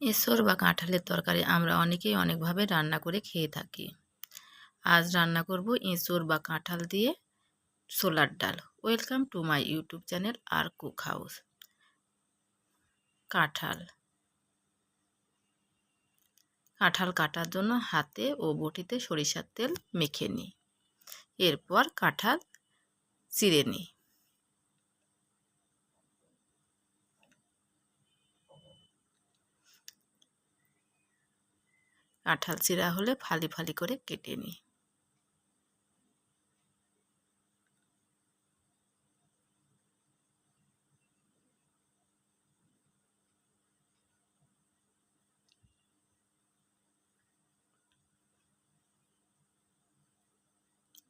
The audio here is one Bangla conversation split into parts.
এঁচড় বা কাঁঠালের তরকারি আমরা অনেকেই অনেকভাবে রান্না করে খেয়ে থাকি। আজ রান্না করব এঁচড় বা কাঁঠাল দিয়ে সোলার ডাল। Welcome to my YouTube channel R cook house কাঁঠাল। কাঁঠাল কাটার জন্য হাতে ও বটিতে সরিষার তেল মেখে নিই। এরপর কাঁঠাল চিড়ে নিই। কাঁঠাল চিরা হলে ফালি ফালি করে কেটে নিই।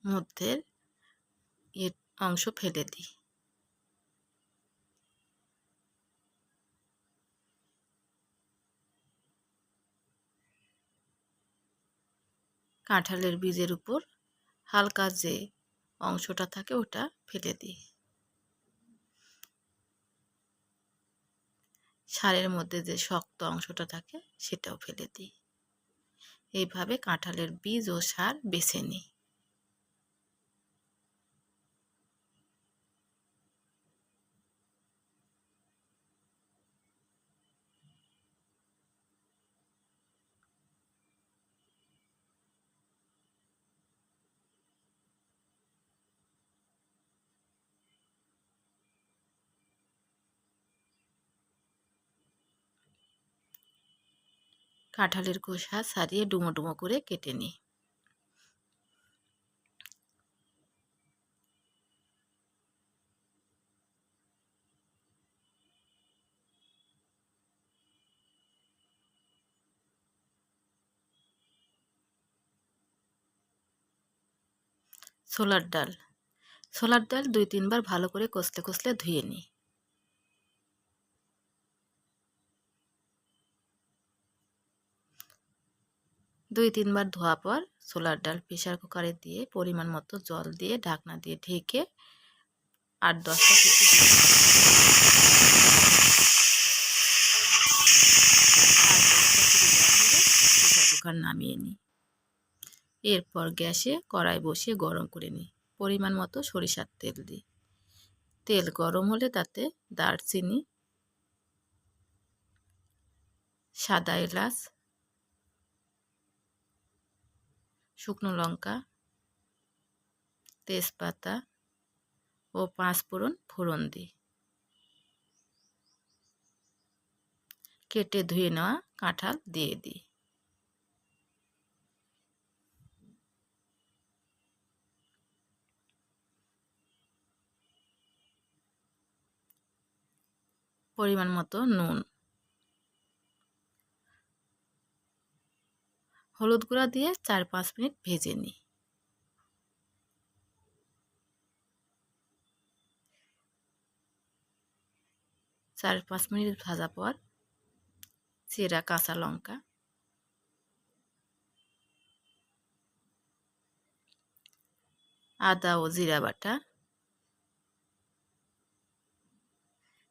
মধ্যের অংশ ফেলে দিই। কাঁঠালের বীজের উপর হালকা যে অংশটা থাকে ওটা ফেলে দিই। সারের মধ্যে যে শক্ত অংশটা থাকে সেটাও ফেলে দিই। এইভাবে কাঁঠালের বীজ ও সার বেছে নিই। কাঁঠালের খোসা সারিয়ে ডুমো ডুমো করে কেটে নিই। ছোলার ডাল। ছোলার ডাল দুই তিনবার ভালো করে কষলে কষলে ধুয়ে নিই। দুই তিনবার ধোয়া পর ছোলার ডাল প্রেশার কুকারে দিয়ে পরিমাণ মতো জল দিয়ে ঢাকনা দিয়ে ঢেকে আট দশটা প্রেশার কুকার নামিয়ে নিই। এরপর গ্যাসে কড়াই বসিয়ে গরম করে নিই। পরিমাণ মতো সরিষার তেল দিই। তেল গরম হলে তাতে দারচিনি, সাদা এলাচ শুকনো লঙ্কা, তেজপাতা ও পাঁচ ফোড়ন ফোড়ন দিই। কেটে ধুয়ে নেওয়া কাঁঠাল দিয়ে দিই। পরিমাণ মতো নুন। হলুদ গুঁড়া দিয়ে চার পাঁচ মিনিট ভেজে নিই। চার পাঁচ মিনিট ভাজা পর চেরা কাঁচা লঙ্কা আদা ও জিরা বাটা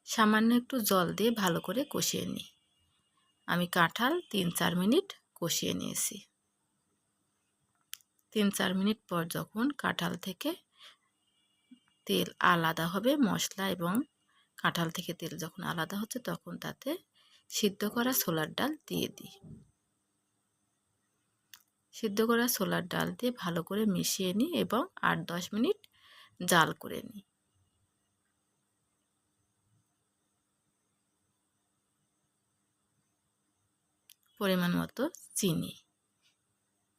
সামান্য একটু জল দিয়ে ভালো করে কষিয়ে নিই। আমি কাঁঠাল তিন চার মিনিট কষিয়ে নিয়েছি। তিন চার মিনিট পর যখন কাঁঠাল থেকে তেল আলাদা হবে মশলা এবং কাঁঠাল থেকে তেল যখন আলাদা হচ্ছে তখন তাতে সিদ্ধ করা ছোলার ডাল দিয়ে দিই। সিদ্ধ করা ছোলার ডাল দিয়ে ভালো করে মিশিয়ে নিই এবং আট দশ মিনিট জাল করে নিই। পরিমাণ মতো চিনি।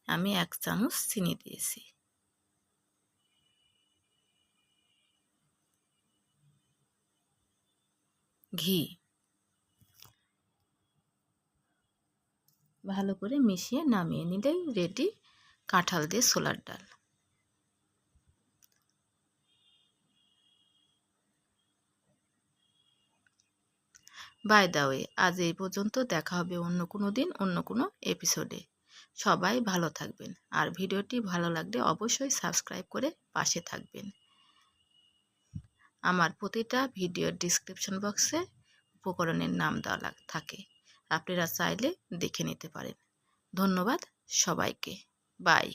আমি এক চামচ চিনি দিয়েছি। ঘি। ভালো করে মিশিয়ে নামিয়ে নিলেই রেডি কাঁঠাল দিয়ে সোলার ডাল। বাই দা ওয়ে আজ এই পর্যন্ত। দেখা হবে অন্য কোনো দিন, অন্য কোনো এপিসোডে সবাই ভালো থাকবেন। আর ভিডিওটি ভালো লাগলে অবশ্যই সাবস্ক্রাইব করে পাশে থাকবেন। আমার প্রতিটা ভিডিওর ডিসক্রিপশন বক্সে উপকরণের নাম দেওয়া থাকে। আপনারা চাইলে দেখে নিতে পারেন। ধন্যবাদ সবাইকে। বাই